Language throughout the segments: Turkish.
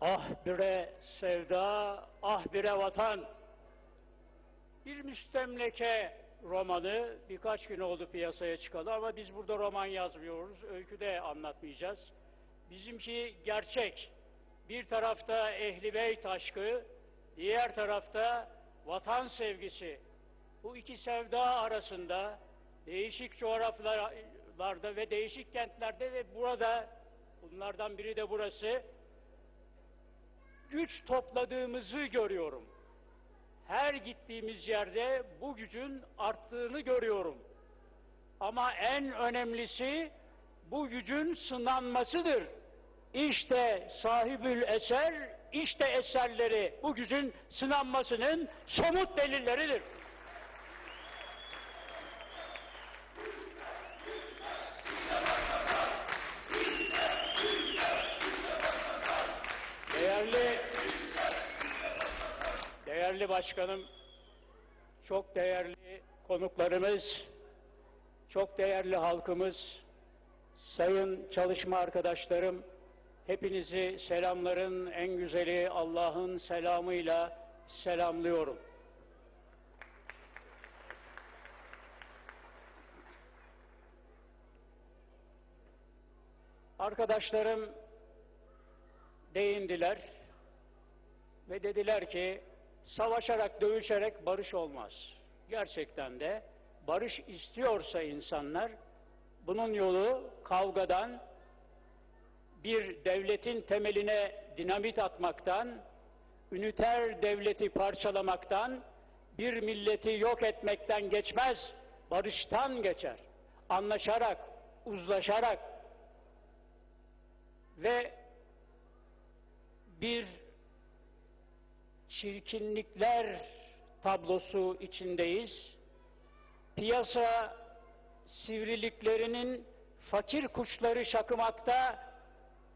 Ah bire sevda, ah bire vatan. Bir müstemleke romanı birkaç gün oldu piyasaya çıkalı ama biz burada roman yazmıyoruz, öykü de anlatmayacağız. Bizimki gerçek. Bir tarafta ehli beyt aşkı, diğer tarafta vatan sevgisi. Bu iki sevda arasında değişik coğrafyalarda ve değişik kentlerde ve burada, bunlardan biri de burası, güç topladığımızı görüyorum. Her gittiğimiz yerde bu gücün arttığını görüyorum. Ama en önemlisi bu gücün sınanmasıdır. İşte sahibül eser, işte eserleri bu gücün sınanmasının somut delilleridir. Değerli başkanım, çok değerli konuklarımız, çok değerli halkımız, sayın çalışma arkadaşlarım, hepinizi selamların en güzeli Allah'ın selamıyla selamlıyorum. Arkadaşlarım değindiler ve dediler ki savaşarak, dövüşerek barış olmaz. Gerçekten de barış istiyorsa insanlar bunun yolu kavgadan, bir devletin temeline dinamit atmaktan, üniter devleti parçalamaktan, bir milleti yok etmekten geçmez, barıştan geçer. Anlaşarak, uzlaşarak ve bir çirkinlikler tablosu içindeyiz. Piyasa sivriliklerinin fakir kuşları şakımakta,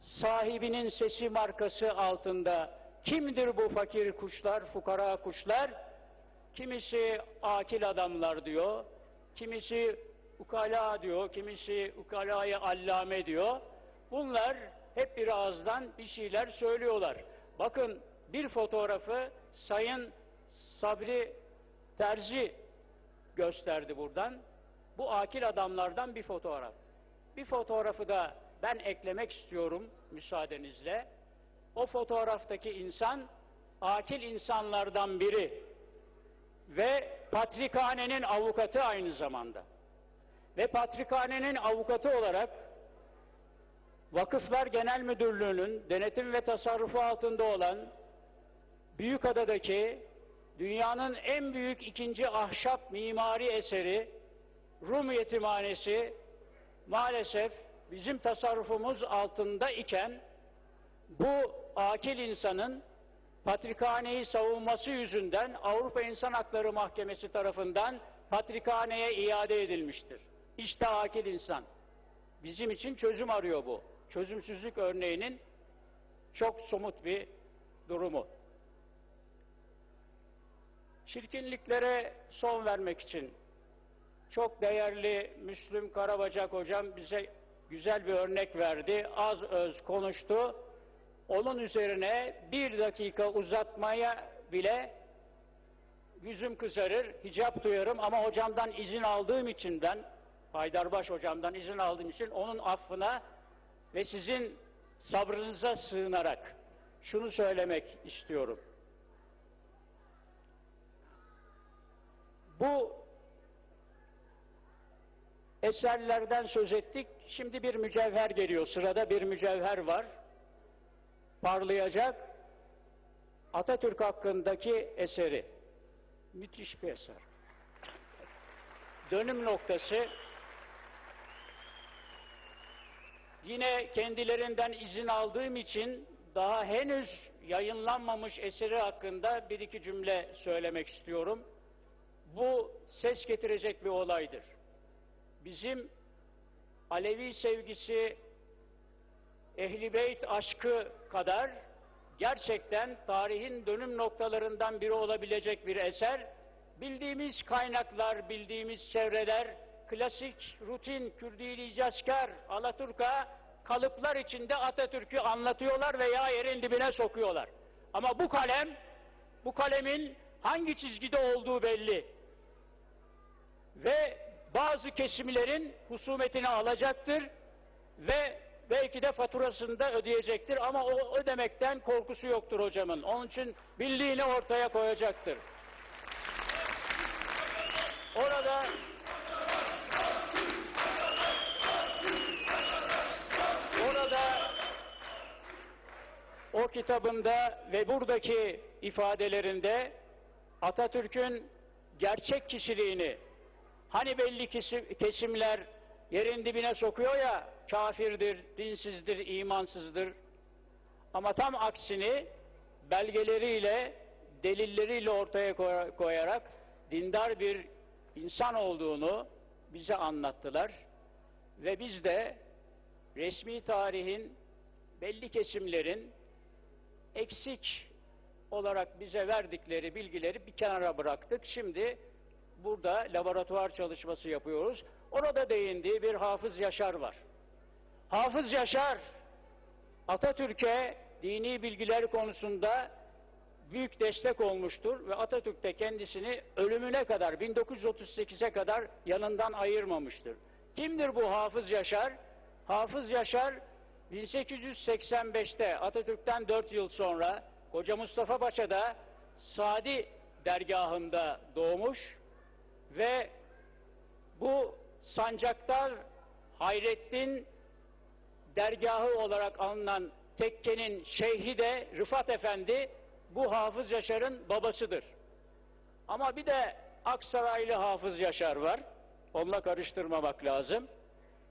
sahibinin sesi markası altında. Kimdir bu fakir kuşlar, fukara kuşlar? Kimisi akil adamlar diyor, kimisi ukala diyor, kimisi ukalayı allame diyor. Bunlar hep bir ağızdan bir şeyler söylüyorlar. Bakın bir fotoğrafı Sayın Sabri Terzi gösterdi buradan. Bu akil adamlardan bir fotoğraf. Bir fotoğrafı da ben eklemek istiyorum müsaadenizle. O fotoğraftaki insan akil insanlardan biri ve Patrikhane'nin avukatı aynı zamanda. Ve Patrikhane'nin avukatı olarak Vakıflar Genel Müdürlüğü'nün denetim ve tasarrufu altında olan Büyükada'daki dünyanın en büyük ikinci ahşap mimari eseri Rum Yetimhanesi maalesef bizim tasarrufumuz altında iken bu akil insanın Patrikhane'yi savunması yüzünden Avrupa İnsan Hakları Mahkemesi tarafından Patrikhane'ye iade edilmiştir. İşte akil insan. Bizim için çözüm arıyor bu. Çözümsüzlük örneğinin çok somut bir durumu. Çirkinliklere son vermek için çok değerli Müslüm Karabacak hocam bize güzel bir örnek verdi. Az öz konuştu. Onun üzerine bir dakika uzatmaya bile yüzüm kızarır, hicap duyarım ama hocamdan izin aldığım için ben, Haydarbaş hocamdan izin aldığım için onun affına ve sizin sabrınıza sığınarak şunu söylemek istiyorum. Bu eserlerden söz ettik. Şimdi bir mücevher geliyor. Sırada bir mücevher var. Parlayacak. Atatürk hakkındaki eseri. Müthiş bir eser. Dönüm noktası yine kendilerinden izin aldığım için daha henüz yayınlanmamış eseri hakkında bir iki cümle söylemek istiyorum. Bu ses getirecek bir olaydır. Bizim Alevi sevgisi, Ehli Beyt aşkı kadar gerçekten tarihin dönüm noktalarından biri olabilecek bir eser. Bildiğimiz kaynaklar, bildiğimiz çevreler, klasik, rutin, Kürdili Caskar, Alaturka kalıplar içinde Atatürk'ü anlatıyorlar veya yerin dibine sokuyorlar. Ama bu kalem, bu kalemin hangi çizgide olduğu belli. Ve bazı kesimlerin husumetini alacaktır ve belki de faturasını da ödeyecektir ama o ödemekten korkusu yoktur hocamın. Onun için bildiğini ortaya koyacaktır. Orada orada o kitabında ve buradaki ifadelerinde Atatürk'ün gerçek kişiliğini hani belli kesim- kesimler yerin dibine sokuyor ya kafirdir, dinsizdir, imansızdır. Ama tam aksini belgeleriyle, delilleriyle ortaya koy- koyarak dindar bir insan olduğunu bize anlattılar. Ve biz de resmi tarihin belli kesimlerin eksik olarak bize verdikleri bilgileri bir kenara bıraktık. Şimdi burada laboratuvar çalışması yapıyoruz. Orada değindiği bir Hafız Yaşar var. Hafız Yaşar Atatürk'e dini bilgiler konusunda büyük destek olmuştur ve Atatürk de kendisini ölümüne kadar 1938'e kadar yanından ayırmamıştır. Kimdir bu Hafız Yaşar? Hafız Yaşar 1885'te Atatürk'ten 4 yıl sonra Koca Mustafa Paşa'da Sadi dergahında doğmuş ve bu sancaktar Hayrettin dergahı olarak alınan tekkenin şeyhi de Rıfat Efendi bu Hafız Yaşar'ın babasıdır. Ama bir de Aksaraylı Hafız Yaşar var. Onunla karıştırmamak lazım.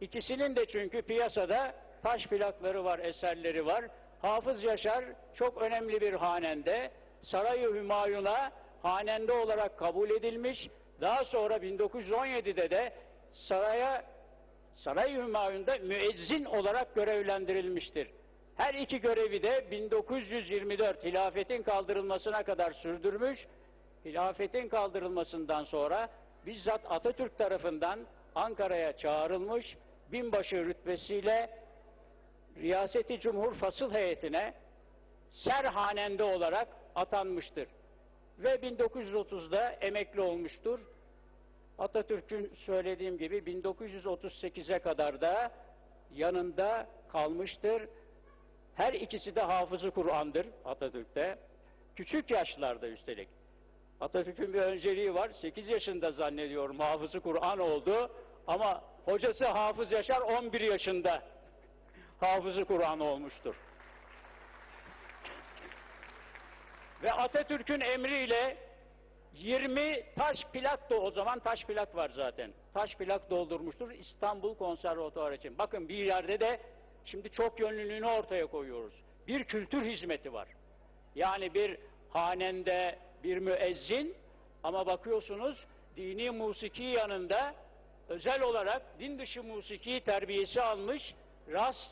İkisinin de çünkü piyasada taş plakları var, eserleri var. Hafız Yaşar çok önemli bir hanende. Saray-ı Hümayun'a hanende olarak kabul edilmiş. Daha sonra 1917'de de saraya Saray-ı Hümayun'da müezzin olarak görevlendirilmiştir. Her iki görevi de 1924 hilafetin kaldırılmasına kadar sürdürmüş. Hilafetin kaldırılmasından sonra bizzat Atatürk tarafından Ankara'ya çağrılmış, binbaşı rütbesiyle Riyaseti Cumhur Fasıl Heyeti'ne serhanende olarak atanmıştır. Ve 1930'da emekli olmuştur. Atatürk'ün söylediğim gibi 1938'e kadar da yanında kalmıştır. Her ikisi de hafızı Kur'an'dır Atatürk'te. Küçük yaşlarda üstelik. Atatürk'ün bir önceliği var. 8 yaşında zannediyorum hafızı Kur'an oldu. Ama hocası Hafız Yaşar 11 yaşında hafızı Kur'an olmuştur. Ve Atatürk'ün emriyle 20 taş plak da o zaman taş plak var zaten. Taş plak doldurmuştur İstanbul Konservatuarı için. Bakın bir yerde de şimdi çok yönlülüğünü ortaya koyuyoruz. Bir kültür hizmeti var. Yani bir hanende bir müezzin ama bakıyorsunuz dini musiki yanında özel olarak din dışı musiki terbiyesi almış Ras,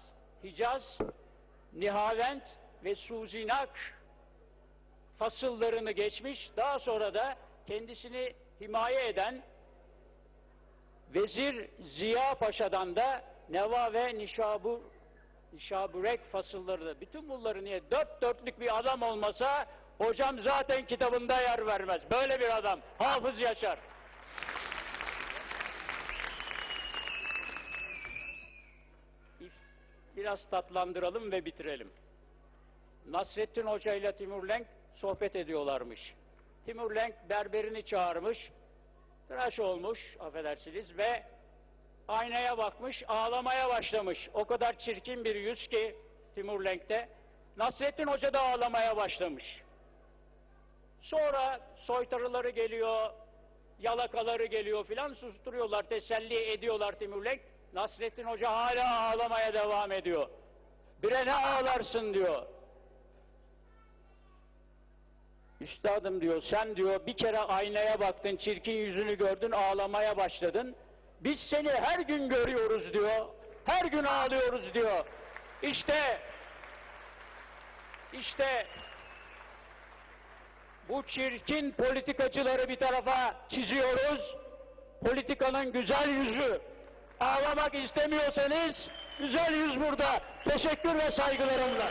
Hicaz, Nihavent ve Suzinak fasıllarını geçmiş, daha sonra da kendisini himaye eden Vezir Ziya Paşa'dan da Neva ve Nişabur, Nişaburek fasılları bütün bunları niye dört dörtlük bir adam olmasa hocam zaten kitabında yer vermez. Böyle bir adam. Hafız Yaşar. Biraz tatlandıralım ve bitirelim. Nasrettin Hoca ile Timur Lenk sohbet ediyorlarmış. Timur Lenk berberini çağırmış, tıraş olmuş, affedersiniz ve aynaya bakmış, ağlamaya başlamış. O kadar çirkin bir yüz ki Timur Lenk'te. Nasrettin Hoca da ağlamaya başlamış. Sonra soytarıları geliyor, yalakaları geliyor filan susturuyorlar, teselli ediyorlar Timur Lenk. Nasrettin Hoca hala ağlamaya devam ediyor. Bire ne ağlarsın diyor. Üstadım diyor, sen diyor bir kere aynaya baktın, çirkin yüzünü gördün, ağlamaya başladın. Biz seni her gün görüyoruz diyor, her gün ağlıyoruz diyor. İşte, işte bu çirkin politikacıları bir tarafa çiziyoruz. Politikanın güzel yüzü. Ağlamak istemiyorsanız güzel yüz burada. Teşekkür ve saygılarımla.